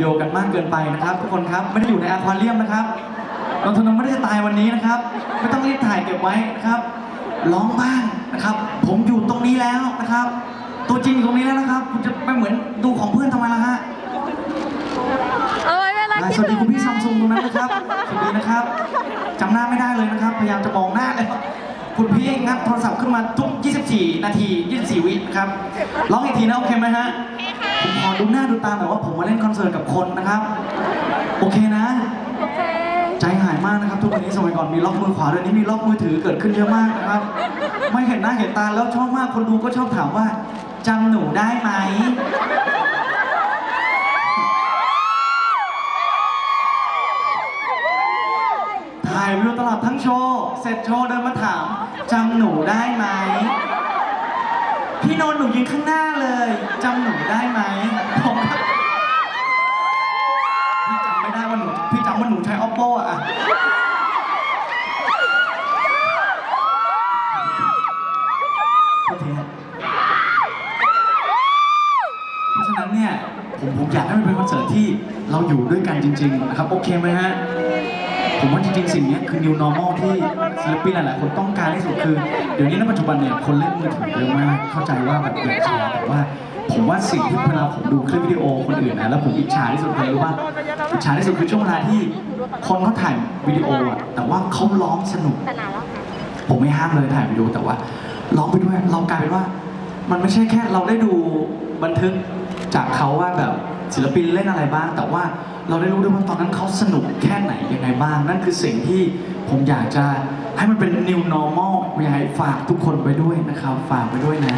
ดีโอกันมากเกินไปนะครับ ทุกคนครับไม่ได้อยู่ในอควาเรียมนะครับนนทนนท์ไม่ได้จะตายวันนี้นะครับไม่ต้องรีบถ่ายเก็บไว้นะครับร้องบ้างนะครับ ผมอยู่ตรงนี้แล้วนะครับ ตัวจริงอยู่ตรงนี้แล้วนะครับคุณจะไม่เหมือนดูของเพื่อนทำไมล่ะฮะเอาไว้เวลาอ่าคิดสวัสดีถึคุณพี่ซัมซุงตรงนั้นนะครับสวัสดีนะครับจำหน้าไม่ได้เลยนะครับ พยายามจะมองหน้าเลยคุณพี่งัดโทรศัพท์ขึ้นมาทุก 24 นาที 24 วินะครับร้องอีกทีนะโอเคไหมฮะผม ขอดูหน้าดูตาหน่อยว่าผมมาเล่นคอนเสิร์ตกับคนนะครับ โอเคนะ โอเค ใจหายมากนะครับ ทุกวันนี้สมัยก่อนมีล็อกมือขวาเดี๋ยวนี้มีล็อกมือถือเกิดขึ้นเยอะมากนะครับ ไม่เห็นหน้าเห็นตาแล้วชอบมากคนดูก็ชอบถามว่าจำหนูได้ไหมถ่ายวิดีโอตลอดทั้งโชว์ เสร็จโชว์เดินมาถามจำหนูได้ไหม พี่นนท์หนูยืนข้างหน้าเลยจำหนูได้ไหมผมก็พี่จำไม่ได้ว่าหนูพี่จำว่าหนูใช้ oppo อะโทษทีฮะเพราะฉะนั้นเนี่ยผมผมอยากให้มันเป็นคอนเสิร์ตที่เราอยู่ด้วยกันจริง ๆ นะครับ โอเคไหมฮะ ผมว่าจริงๆสิ่งนี้คือ new normal ที่ศิลปินหลายๆคนต้องการที่สุดคือ เดี๋ยวนี้ในปัจจุบันเนี่ยคนเล่นมือถือเยอะมาก เข้าใจว่าแบบอยากแชร์แต่ว่า ผมว่าสิ่งที่เวลาผมดูคลิปวิดีโอคนอื่นนะแล้วผมอิจฉาที่สุดเลยรู้ป่ะอิจฉาที่สุดคือช่วงเวลาที่คนเขาถ่ายวิดีโออะแต่ว่าเขาร้องสนุก ผมไม่ห้ามเลยถ่ายวิดีโอแต่ว่าร้องไปด้วยเรากลายเป็นว่า มันไม่ใช่แค่เราได้ดูบันทึกจากเขาว่าแบบ ศิลปินเล่นอะไรบ้าง แต่ว่าเราได้รู้ด้วยว่าตอนนั้นเขาสนุกแค่ไหนยังไงบ้าง นั่นคือสิ่งที่ผมอยากจะให้มันเป็น new normal อยากให้ฝากทุกคนไปด้วยนะครับ ฝากไปด้วยนะ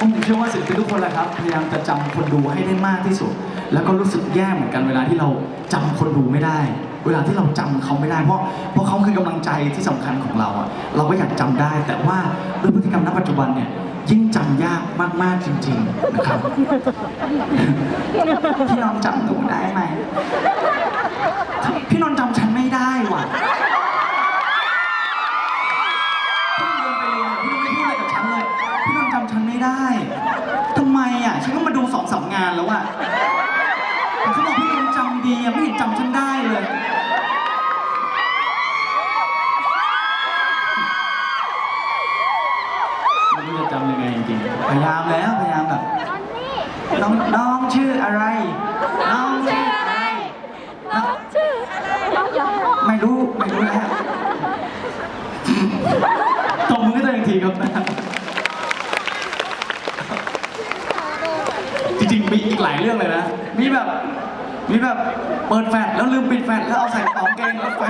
ผมเชื่อว่าศิลปินทุกคนแหละครับพยายามจะจำคนดูให้ได้มากที่สุด แล้วก็รู้สึกแย่เหมือนกันเวลาที่เราจำคนดูไม่ได้ เวลาที่เราจำเขาไม่ได้ เพราะเพราะเขาคือกำลังใจที่สำคัญของเราอะเราก็อยากจำได้ แต่ว่าด้วยพฤติกรรมณปัจจุบันเนี่ยยิ่งจำยากมากๆจริงๆนะครับ พี่นนท์จำหนูได้ไหม ฉันไม่ได้ทำไมอะฉันก็มาดูสองสามงานแล้วอะแต่เขาบอกพี่นนท์จำดีอะไม่เห็นจำฉันได้เลยไม่รู้จะจำยังไงจริงๆพยายามแล้วพยายามแบบน้องน้องชื่ออะไร น้องชื่ออะไรน้องชื่ออะไรน้องยอไม่รู้ไม่รู้แล้วตบมือให้ตัวเองทีครับจริงๆมีอีก หลายเรื่องเลยนะ มีแบบ มีแบบเปิดแฟลชแล้วลืมปิดแฟลชแล้วเอาใส่กระเป๋ากางเกงแล้วไฟ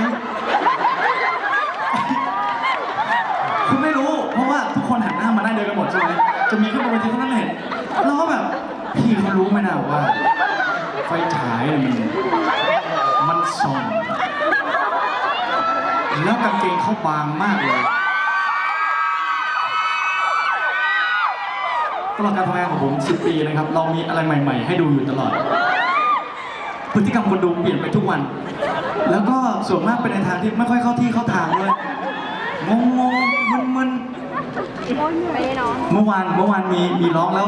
คุณไม่รู้ เพราะว่าทุกคนหันหน้ามาได้เดียวกันหมดใช่ไหมจะมีขึ้นบนเวทีเท่านั้นเห็นเราก็แบบพี่เขารู้ไหมนะว่า ไฟฉายเนี่ยมันมันส่องแล้วกางเกงเขาบางมากเลย ลอดการทำงานของผม 10 ปีนะครับ เรามีอะไรใหม่ ๆ ให้ดูอยู่ตลอด พฤติกรรมคนดูเปลี่ยนไปทุกวัน แล้วก็ส่วนมากเป็นในทางที่ไม่ค่อยเข้าที่เข้าทางเลยงงงๆมึนๆไม่ได้น้องเมื่อวานเมื่อวานมีมีร้องแล้ว